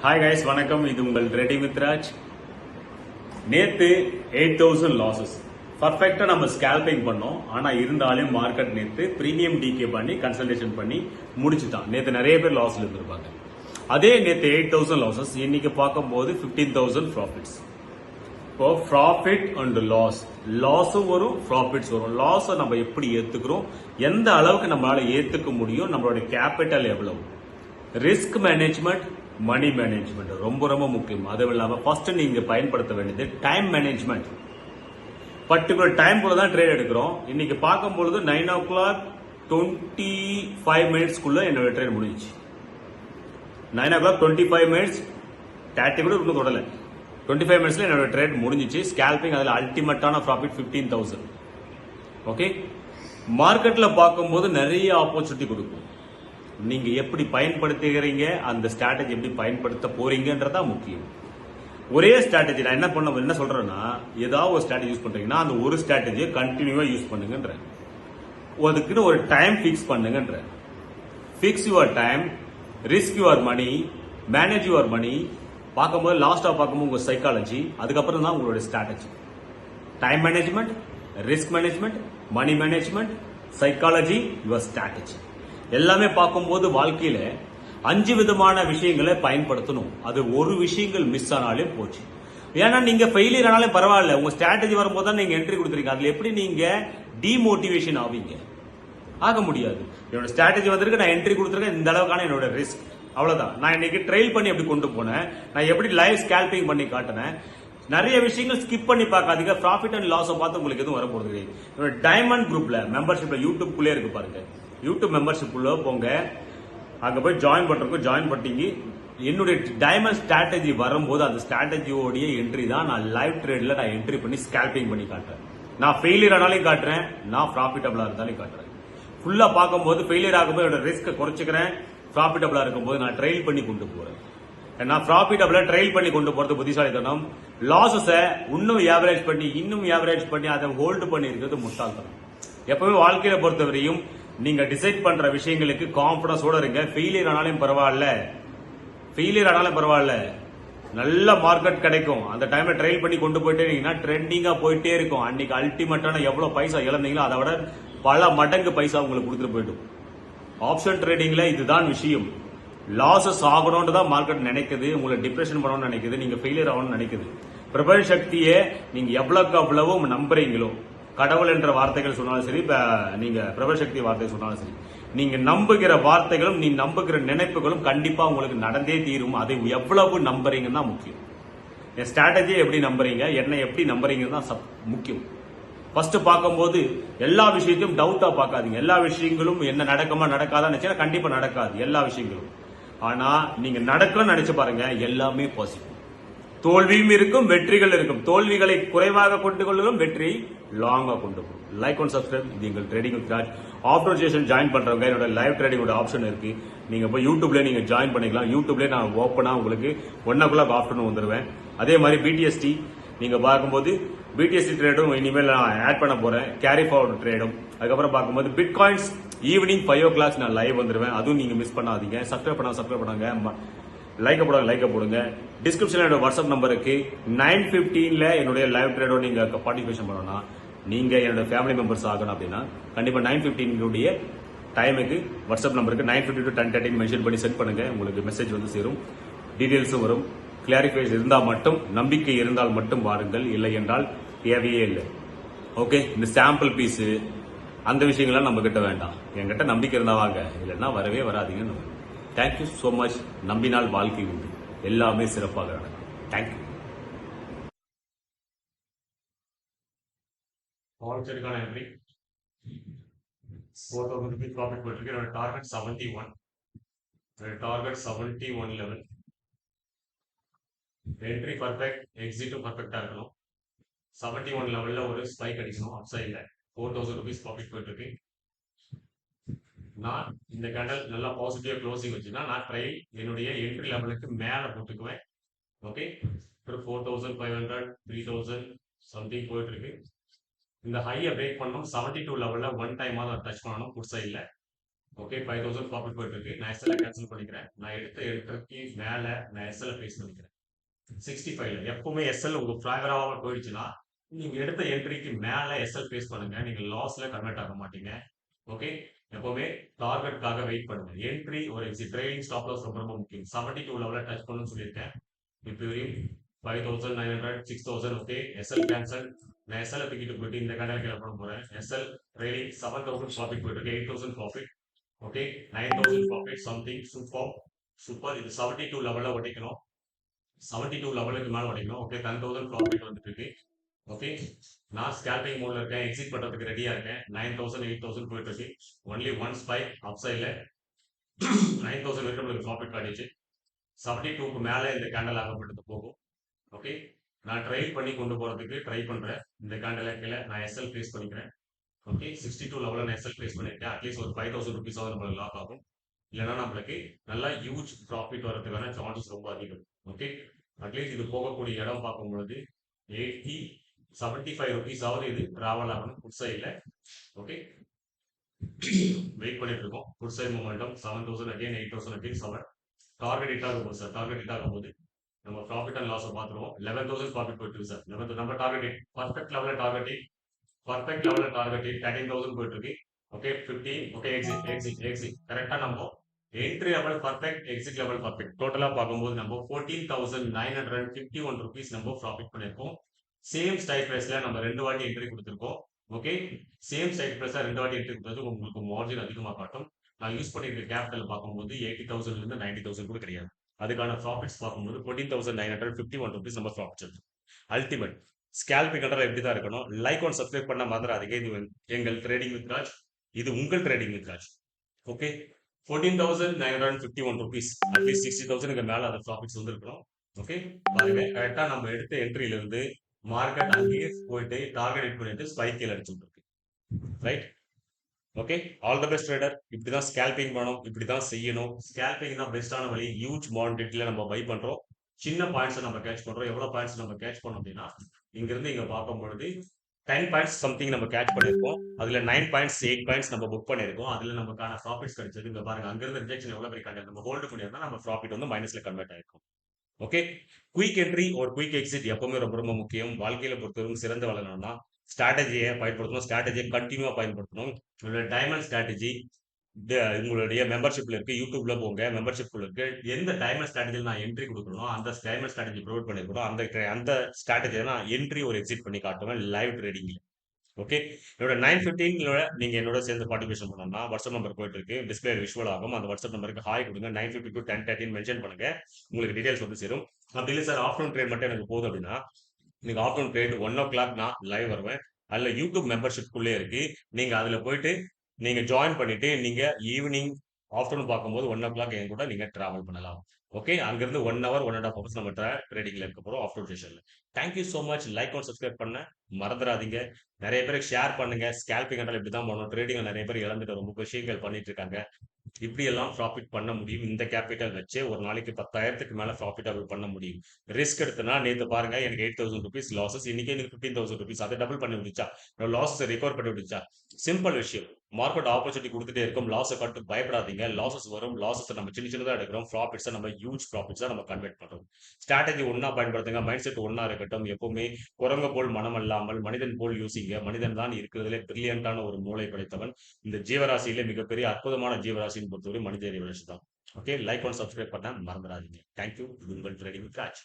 Hi guys வணக்கம். இது உங்கள் ரெடி வித்ராஜ் நேத்து எயிட் தௌசண்ட் லாசஸ் பர்ஃபெக்டா நம்ம ஸ்கேல்பிங் பண்ணோம். ஆனா இருந்தாலும் மார்க்கெட் நேத்து பிரீமியம் டிகே பண்ணி கன்சல்டேஷன் பண்ணி முடிச்சுட்டான். நேத்து நிறைய பேர் லாஸில் இருந்திருப்பாங்க. அதே நேத்து எயிட் தௌசண்ட் லாசஸ் இன்னைக்கு பார்க்கும்போது பிப்டீன் தௌசண்ட் ப்ராஃபிட்ஸ் இப்போ ப்ராஃபிட் அண்ட் லாஸ் லாஸும் வரும் ப்ராஃபிட்ஸ் வரும். லாஸை நம்ம எப்படி ஏற்றுக்கிறோம் எந்த அளவுக்கு நம்மளால் ஏற்றுக்க முடியும்? நம்மளோட கேபிட்டல் எவ்வளவு? ரிஸ்க் மேனேஜ்மெண்ட் மணி மேனேஜ்மெண்ட் ரொம்ப ரொம்ப முக்கியம். அதுவும் இல்லாமல் ஃபர்ஸ்ட் நீங்க பயன்படுத்த வேண்டியது டைம் மேனேஜ்மெண்ட் பர்டிகுலர் டைம் போல தான் ட்ரேட் எடுக்கிறோம். இன்னைக்கு பார்க்கும்பொழுது nine o'clock twenty five மினிட்ஸ்க்குள்ள என்னோட ட்ரேட் முடிஞ்சிச்சு. Nine o'clock twenty five minutes thirty கூட இன்னும் தொடல. டுவெண்ட்டி ஃபைவ் மினிட்ஸ்ல என்னோட ட்ரேட் முடிஞ்சிச்சு. ஸ்கேல்பிங் அதில் அல்டிமேட்டான ப்ராஃபிட் ஃபிஃப்டீன் தௌசண்ட் ஓகே மார்க்கெட்டில் பார்க்கும்போது நிறைய ஆப்பர்ச்சுனிட்டி கொடுக்கும். நீங்க எப்படி பயன்படுத்துகிறீங்க அந்த ஸ்ட்ராட்டஜி எப்படி பயன்படுத்த போறீங்கன்றதா முக்கியம். ஒரே ஸ்ட்ராட்டஜி நான் என்ன பண்ண என்ன சொல்றேன்னா ஏதாவது ஒரு ஸ்ட்ராட்டஜி யூஸ் பண்றீங்கன்னா அந்த ஒரு ஸ்ட்ராட்டஜியை கண்டினியூவா யூஸ் பண்ணுங்கன்றேன். அதுக்குன்னு ஒரு time fix பண்ணுங்கன்றேன். Fix your time risk your money manage your money பார்க்கும்போது லாஸ்டாக பார்க்கும்போது உங்கள் சைக்காலஜி அதுக்கப்புறம் தான் உங்களோட strategy time management risk management money management psychology your strategy எல்லாமே பார்க்கும்போது வாழ்க்கையில அஞ்சு விதமான விஷயங்களை பயன்படுத்தணும். அது ஒரு விஷயங்கள் மிஸ் ஆனாலே போச்சு. ஏன்னா நீங்க ஃபெயிலியர் ஆனாலும் பரவாயில்ல. உங்க ஸ்ட்ராட்டஜி வரும்போது தான் நீங்க என்ட்ரி கொடுத்துருக்கீங்க. அதுல எப்படி நீங்க டிமோட்டிவேஷன் ஆவீங்க? ஆக முடியாது. என்னோட ஸ்ட்ராட்டஜி வந்திருக்கு நான் என்ட்ரி கொடுத்துருக்கேன். இந்த அளவுக்கான என்னோட ரிஸ்க் அவ்வளவுதான். நான் இன்னைக்கு ட்ரெயில் பண்ணி எப்படி கொண்டு போனேன்? நான் எப்படி லைவ் ஸ்கேல்பிங் பண்ணி காட்டினேன்? நிறைய விஷயங்கள் ஸ்கிப் பண்ணி பார்க்காதீங்க. ப்ராஃபிட் அண்ட் லாஸை பார்த்து உங்களுக்கு எதுவும் வர போகிறது என்னோட டைமண்ட் குரூப்ல மெம்பர்ஷிப்ல யூடியூப்குள்ளே இருக்கு பாருங்க. யூடியூப் மெம்பர்ஷிப் உள்ள போங்க. அங்க போய் ஜாயின் பண்றதுக்கு ஜாயின் பண்ணிட்டீங்க என்னுடைய டைமண்ட் ஸ்ட்ராட்டஜி வரும்போது அந்த ஸ்ட்ராட்டஜியோடைய என்ட்ரி தான் நான் லைவ் ட்ரேட்ல நான் என்ட்ரி பண்ணி ஸ்கேல்பிங் பண்ணி காட்டுறேன். நான் ஃபெயிலியர் ஆனாலும் காட்டுறேன் நான் ப்ராஃபிட்டபிளா இருந்தாலும் காட்டுறேன். ஃபுல்லா பார்க்கும்போது ஃபெயிலியர் ஆகும்போது என்னோட ரிஸ்க்கை குறைச்சிக்கிறேன் ப்ராஃபிட்டபிளா இருக்கும்போது நான் ட்ரெயில் பண்ணி கொண்டு போறேன். நான் ப்ராஃபிட்டபிளா ட்ரெயில் பண்ணி கொண்டு போறது புத்திசாலித்தனம். லாசஸை இன்னும் ஏவரேஜ் பண்ணி இன்னும் ஏவரேஜ் பண்ணி அதை ஹோல்டு பண்ணி இருக்கிறது முட்டாள்தனம். எப்பவுமே வாழ்க்கையில பொறுத்தவரையும் நீங்க டிசைட் பண்ற விஷயங்களுக்கு கான்பிடன்ஸோட இருங்க. ஃபெயிலியர் ஆனாலும் பரவாயில்ல. ஃபெயிலியர் ஆனாலும் பரவாயில்ல. நல்ல மார்க்கெட் கிடைக்கும். அந்த டைம்ல ட்ரைல் பண்ணி கொண்டு போயிட்டே இருந்தீங்கன்னா ட்ரெண்டிங்கா போயிட்டே இருக்கும். அன்னைக்கு அல்டிமேட்டான எவ்வளவு பைசா இழந்தீங்களோ அதை விட பல மடங்கு பைசா உங்களுக்கு கொடுத்துட்டு போயிடும். ஆப்ஷன் ட்ரேடிங்ல இதுதான் விஷயம். லாசஸ் ஆகணும்னு தான் மார்க்கெட் நினைக்குது. உங்களை டிப்ரெஷன் பண்ணணும்னு நினைக்குது. நீங்க ஃபெயிலியர் ஆகணும்னு நினைக்குது. பிரபல சக்தியை நீங்க எவ்வளவுக்கு அவ்வளவு நம்புறீங்களோ கடவுள் என்ற வார்த்தைகள் சொன்னாலும் சரி நீங்க பிரபசக்தி வார்த்தை சொன்னாலும் சரி நீங்க நம்புகிற வார்த்தைகளும் நீ நம்புகிற நினைப்புகளும் கண்டிப்பா உங்களுக்கு நடந்தே தீரும். அதை எவ்வளவு நம்புறீங்கன்னு தான் முக்கியம். என் ஸ்ட்ராட்டஜியை எப்படி நம்புறீங்க? என்னை எப்படி நம்புறீங்கன்னு தான் சப்- முக்கியம். ஃபர்ஸ்ட் பார்க்கும்போது எல்லா விஷயத்தையும் டவுட்டா பார்க்காதீங்க. எல்லா விஷயங்களும் என்ன நடக்கமா நடக்காதான்னு நினைச்சா கண்டிப்பா நடக்காது. எல்லா விஷயங்களும். ஆனா நீங்க நடக்கணும்னு நினைச்சு பாருங்க எல்லாமே பாசிட்டிவ் தோல்வியும் இருக்கும் வெற்றிகள் இருக்கும். தோல்விகளை குறைவாக கொண்டு கொள்ளலும் வெற்றி லாங்காக கொண்டு போகும் லைக் ஒன் சப்ஸ்கிரைப் இது எங்கள் trading with after session join பண்ணுறவங்க என்னோட லைவ் ட்ரேடிங்கோட ஆப்ஷன் இருக்கு. நீங்கள் போய் யூடியூப்ல நீங்கள் ஜாயின் பண்ணிக்கலாம். யூடியூப்லேயே நான் ஓப்பனாக உங்களுக்கு ஒன் ஓ கிளாக் ஆஃப்டர்நூன் வந்துடுவேன் அதே மாதிரி பிடிஎஸ்டி நீங்கள் பார்க்கும்போது பிடிஎஸ்டி ட்ரேடும் இனிமேல் நான் ஆட் பண்ண போகிறேன் கேரி ஃபார்வர்ட் ட்ரேடும் அதுக்கப்புறம் பார்க்கும்போது bitcoins evening five o'clock நான் லைவ் வந்துடுவேன் அதுவும் நீங்கள் மிஸ் பண்ணாதீங்க. சப்ஸ்கிரைப் பண்ணா சப்ஸ்கிரைப் பண்ணாங்க லைக்கை போடுங்க லைக்கை போடுங்க. டிஸ்கிரிப்ஷன்ல என்னோட வாட்ஸ்அப் நம்பருக்கு நைன் பிப்டீன்ல என்னுடைய லைவ் ட்ரேடோ நீங்க பார்ட்டிசிபேஷன் பண்ணணும்னா நீங்க என்னோட ஃபேமிலி மெம்பர்ஸ் ஆகணும் அப்படின்னா கண்டிப்பா நைன் பிப்டீனுடைய டைமுக்கு வாட்ஸ்அப் நம்பருக்கு nine fifty two ten thirteen mention பண்ணி சென்ட் பண்ணுங்க. உங்களுக்கு மெசேஜ் வந்து சேரும். டீடைல்ஸும் வரும். கிளாரிஃபைஸ் இருந்தால் மட்டும் நம்பிக்கை இருந்தால் மட்டும் வாருங்கள். இல்லை என்றால் தேவையே இல்லை. ஓகே இந்த சாம்பிள் பீஸு அந்த விஷயங்கள்லாம் நம்ம கிட்ட வேண்டாம். என்கிட்ட நம்பிக்கை இருந்தால் வாங்க. இல்லைன்னா வரவே வராதீங்க தேங்க்யூ ஸோ மச் நம்பினால் வாழ்க்கை உண்டு. எல்லாமே சிறப்பாக நடக்கும். Thank you வால்ச்சருக்கான entry four thousand rupees profit போயிட்டுருக்கு. என்னோட target seventy one target seventy one level entry perfect எக்ஸிட்டும் பர்ஃபெக்டா இருக்கணும். செவன்டி ஒன் லெவல்ல ஒரு ஸ்பைக் அடிக்கணும். அப் சைட்ல ஃபோர் தௌசண்ட் ருபீஸ் ப்ராஃபிட் போயிட்டு இருக்கு நான் இந்த கேண்டல் நல்லா பாசிட்டிவா க்ளோசிங் வச்சுன்னா நான் ட்ரை என்னுடைய என்ட்ரி லெவலுக்கு மேல போட்டுக்குவேன். ஓகே ஒரு four thousand five hundred three thousand something போயிட்டு இருக்கு இந்த ஹையை பிரேக் பண்ணணும். செவன்டி டூ லெவலில் ஒன் டைமாக தான் டச் பண்ணணும். ஃபுட் இல்லை. ஓகே ஃபைவ் தௌசண்ட் ப்ராஃபிட் போயிட்டு இருக்கு நான் எஸ்எல்ல கேன்சல் பண்ணிக்கிறேன். நான் எடுத்த எடுக்கிறதுக்கு மேலே நான் எஸ்எல்ல ஃபேஸ் பண்ணிக்கிறேன். சிக்ஸ்டி ஃபைவ்ல எப்பவுமே எஸ்எல் உங்கள் ஃபேவராக போயிடுச்சுன்னா நீங்கள் எடுத்த என்ட்ரிக்கு மேலே எஸ்எல் ஃபேஸ் பண்ணுங்க. நீங்கள் லாஸில் கன்வெர்ட் ஆக மாட்டீங்க. ஓகே எப்பவுமே டார்கெட்காக வெயிட் பண்ணுங்க. என்ட்ரி ஒரு எக்ஸிட் ட்ரைவிங் ஸ்டாப் லாஸ் ரொம்ப ரொம்ப முக்கியம். செவன்டி டூ லெவலில் டச் பண்ணணும்னு சொல்லியிருக்கேன் இப்போ வரையும் five thousand nine hundred six thousand okay SL cancel நான் எஸ்எல் தூக்கிட்டு போயிட்டு இந்த கடையில் கீழே பண்ண போறேன் SL trailing seven thousand profit போயிட்டு eight thousand profit okay nine thousand profit something super super இது செவன்டி டூ லெவலில் ஒட்டிக்கணும். செவன்டி டூ லெவலுக்கு மேலே ஒட்டிக்கணும் ஓகே டென் தௌசண்ட் ப்ராஃபிட் வந்துட்டு இருக்கு ஓகே. நான் ஸ்கேல்பிங் மோட்ல இருக்கேன். எக்ஸிட் பண்றதுக்கு ரெடியா இருக்கேன். நைன் தௌசண்ட் எயிட் தௌசண்ட் போயிட்டு இருக்கு. ஒன்லி ஒன் ஸ்பைக் அப் சைட்ல நைன் தௌசண்ட் வரைக்கும் நம்மளுக்கு ப்ராஃபிட் காட்டிச்சு. செவன்டி டூக்கு மேலே இந்த கேண்டல் ஆகப்பட்டது போகும். ஓகே. நான் ட்ரை பண்ணி கொண்டு போறதுக்கு ட்ரை பண்றேன். இந்த கேண்டல் கீழே நான் எஸ்எல் ஃபேஸ் பண்ணிக்கிறேன். ஓகே. சிக்ஸ்டி டூ லெவலில் நான் எஸ்எல் ஃபேஸ் பண்ணியிருக்கேன் அட்லீஸ்ட் ஒரு ஃபைவ் தௌசண்ட் ருபீஸாவது நம்மளுக்கு லாக் ஆகும். இல்லைன்னா நம்மளுக்கு நல்லா ஹியூஜ் ப்ராஃபிட் வரதுக்கான சான்சஸ் ரொம்ப அதிகம். ஓகே. அட்லீஸ்ட் இது போகக்கூடிய இடம் பார்க்கும் பொழுது எயிட்டி செவன்டி ஃபைவ் ருபீஸாவது இது. டிராவல் ஆகணும் ஃபுட் சைடில் ஓகே வெயிட் பண்ணிட்டு இருக்கோம். Good side momentum seven thousand again eight thousand again seven target hit ஆகும் போது சார் டார்கெட் ஹிட் ஆகும் போது நம்ம ப்ராஃபிட் அண்ட் லாஸை பார்த்துருவோம். லெவன் தௌசண்ட் ப்ராஃபிட் போயிட்டு சார் லெவன் நம்ம டார்கெட் பர்ஃபெக்ட் லெவலில் டார்கெட் பர்ஃபெக்ட் லெவலில் டார்கெட் தேர்ட்டின் தௌசண்ட் போயிட்டு இருக்கு. Okay fifteen okay exit exit exit கரெக்டாக நம்ம entry level perfect exit level perfect டோட்டலாக பார்க்கும்போது நம்ம fourteen thousand nine hundred fifty one rupees நம்ம ப்ராஃபிட் பண்ணியிருக்கோம் சேம் ஸ்டைட் ப்ரைஸ்ல நம்ம ரெண்டு வாட்டி என்ட்ரி கொடுத்துருக்கோம். ஓகே சேம் ஸ்டைக் ப்ரைஸ்ல ரெண்டு வாட்டி என்ட்ரி கொடுத்தது உங்களுக்கு மார்ஜின் அதிகமாக காட்டும். நான் யூஸ் பண்ணிருக்க கேபிட்டல் பார்க்கும்போது எயிட்டி தௌசண்ட்ல இருந்து நைன்டி தௌசண்ட் கூட கிடையாது. அதுக்கான ப்ராஃபிட்ஸ் பார்க்கும்போது fourteen thousand nine hundred fifty one rupees நம்ம ப்ராஃபிட் இருக்கும் அல்டிமேட் ஸ்கேல்பிங் கண்டர் எப்படி தான் இருக்கணும்? லைக் ஒன் சப்ஸ்கிரைப் பண்ண மறந்துடாதீங்க. இது எங்கள் ட்ரேடிங் வித் ராஜ் இது உங்கள் trading with Raj okay fourteen thousand nine hundred fifty one rupees at least sixty தௌசண்ட்க்கு மேலே அந்த ப்ராஃபிட்ஸ் வந்துருக்கணும். ஓகே பாருங்க கரெக்டாக நம்ம எடுத்த என்ட்ரியிலிருந்து மார்க்கெட் அங்கேயே போயிட்டு டார்கெட் பண்ணிட்டு ஸ்பைக்கில் அடிச்சுட்டு இருக்கு. Right okay all the best trader இப்படி தான் ஸ்கேல்பிங் பண்ணணும் இப்படி தான் செய்யணும். ஸ்கேல்பிங் தான் பெஸ்ட்டான வழி. ஹியூஜ் மார்க்கெட்டில் நம்ம பை பண்ணுறோம் சின்ன பாயிண்ட்ஸை நம்ம கேட்ச் பண்ணுறோம் எவ்வளோ பாயிண்ட்ஸ் நம்ம கேட்ச் பண்ணோம் அப்படின்னா இங்கேருந்து இங்கே பார்க்கும் பொழுது டென் பாயிண்ட்ஸ் சம்திங் நம்ம கேட்ச் பண்ணியிருக்கோம். அதுல நைன் பாயிண்ட்ஸ் எயிட் பாயிண்ட்ஸ் நம்ம புக் பண்ணியிருக்கோம். அதுல நமக்கான ப்ராஃபிட்ஸ் கிடைச்சது. இங்கே பாருங்க அங்கிருந்து ரிஜெக்ஷன் எவ்வளோ பெரிய கண்டென்ட் நம்ம ஹோல்டு பண்ணியிருந்தா நம்ம ப்ராஃபிட் வந்து மைனஸில் கன்வெர்ட் ஆயிருக்கும். ஓகே குயிக் என்ட்ரி ஒரு குயிக் எக்ஸிட் எப்பவுமே ரொம்ப ரொம்ப முக்கியம். வாழ்க்கையில பொறுத்தவரைக்கும் சிறந்த வளரணும்னா ஸ்ட்ராட்டஜியை பயன்படுத்தணும். ஸ்ட்ராட்டஜியை கண்டினியூவா பயன்படுத்தணும். உங்களோட டைமண்ட் ஸ்ட்ராட்டஜி உங்களுடைய மெம்பர்ஷிப்ல இருக்கு. யூடியூப்ல போங்க. மெம்பர்ஷிப் இருக்கு. எந்த டைமண்ட் ஸ்ட்ராட்டஜியில் நான் என்ட்ரி கொடுக்கணும் அந்த டைமண்ட் ஸ்ட்ராட்டஜி ப்ரொவைட் பண்ணிருக்கணும் அந்த அந்த ஸ்ட்ராட்டஜியை நான் என்ட்ரி ஒரு எக்ஸிட் பண்ணி காட்டுவேன் லைவ் ட்ரேடிங்ல ஓகே என்னோட நைன் ஃபிஃப்டீனில் நீங்க என்னோட சேர்ந்து பார்ட்டிபிகேஷன் பண்ணணும்னா வாட்ஸ்அப் நம்பர் போயிட்டு இருக்கு டிஸ்பிளே விஷுவல் ஆகும். அந்த வாட்ஸ்அப் நம்பருக்கு ஹாய் கொடுங்க. Nine fifty two ten thirteen mention பண்ணுங்க. உங்களுக்கு டீடைல்ஸ் வந்து சேரும். அப்படி இல்லை சார் ஆஃப்டர்நூன் ட்ரேட் மட்டும் எனக்கு போதும் அப்படின்னா நீங்க afternoon trade one o'clock நான் லைவ் வருவேன். அதில் யூடியூப் மெம்பர்ஷிப்குள்ளே இருக்கு. நீங்க அதுல போயிட்டு நீங்க ஜாயின் பண்ணிட்டு நீங்க ஈவினிங் ஆஃப்டர்நூன் பார்க்கும்போது ஒன் ஓ கிளாக் என் கூட நீங்கள் ட்ராவல் பண்ணலாம். ஓகே அங்கிருந்து one hour one and half hours நம்ம ட்ரேடிங்கில் இருக்க போகிறோம் ஆஃப்டர்நூன் செஷனில் thank you so much like and subscribe பண்ண மறந்துடாதீங்க. நிறைய பேருக்கு ஷேர் பண்ணுங்க. ஸ்கேல்பிங் என்றால் இப்படி தான் பண்ணணும். ட்ரேடிங்கில் நிறைய பேர் இழந்துட்டு ரொம்ப விஷயங்கள் பண்ணிட்டு இருக்காங்க. ப்ராஃபிட் பண்ண முடியும். இந்த கேபிட்டல் வச்சு ஒரு நாளைக்கு பத்தாயிரத்துக்கு மேலே ப்ராஃபிட்டபிள் பண்ண முடியும். ரிஸ்க் எடுத்தனா நேற்று பாருங்க எனக்கு எயிட் தௌசண்ட் ருபீஸ் லாசஸ் இன்னைக்கு எனக்கு ஃபிஃப்டீன் தௌசண்ட் ருபீஸ் அதை டபுள் பண்ணி விடுச்சா லாஸஸ் ரெக்கவர் பண்ணி விடுச்சா சிம்பிள் விஷயம். மார்க்கெட் ஆப்பர்ச்சுனிட்டி கொடுத்துட்டே இருக்கும். லாஸை கட்டு பயப்படாதீங்க. லாசஸ் வரும். லாசஸ் நம்ம சின்ன சின்னதாக எடுக்கிறோம். ப்ராஃபிட்ஸை நம்ம ஹியூஜ் ப்ராஃபிட்ஸாக நம்ம கன்வெர்ட் பண்ணுறோம் ஸ்ட்ராட்டஜி ஒன்னா பயன்படுத்துங்க. மைண்ட் செட் ஒன்றா இருக்கட்டும். எப்பவுமே குரங்க போல் மனம் அல்லாமல் மனிதன் போல் யோசிங்க. மனிதன் தான் இருக்கிறதுலே பிரில்லியண்டான ஒரு மூளை படைத்தவன். இந்த ஜீவராசியிலே மிகப்பெரிய அற்புதமான ஜீவராசின்னு பொறுத்தவரை மனித ஜீவராசி தான் ஓகே லைக் ஒன் சப்ஸ்கிரைப் பண்ண மறந்துடாதீங்க. தேங்க்யூ உங்கள் ட்ரேடிங் ராஜ்.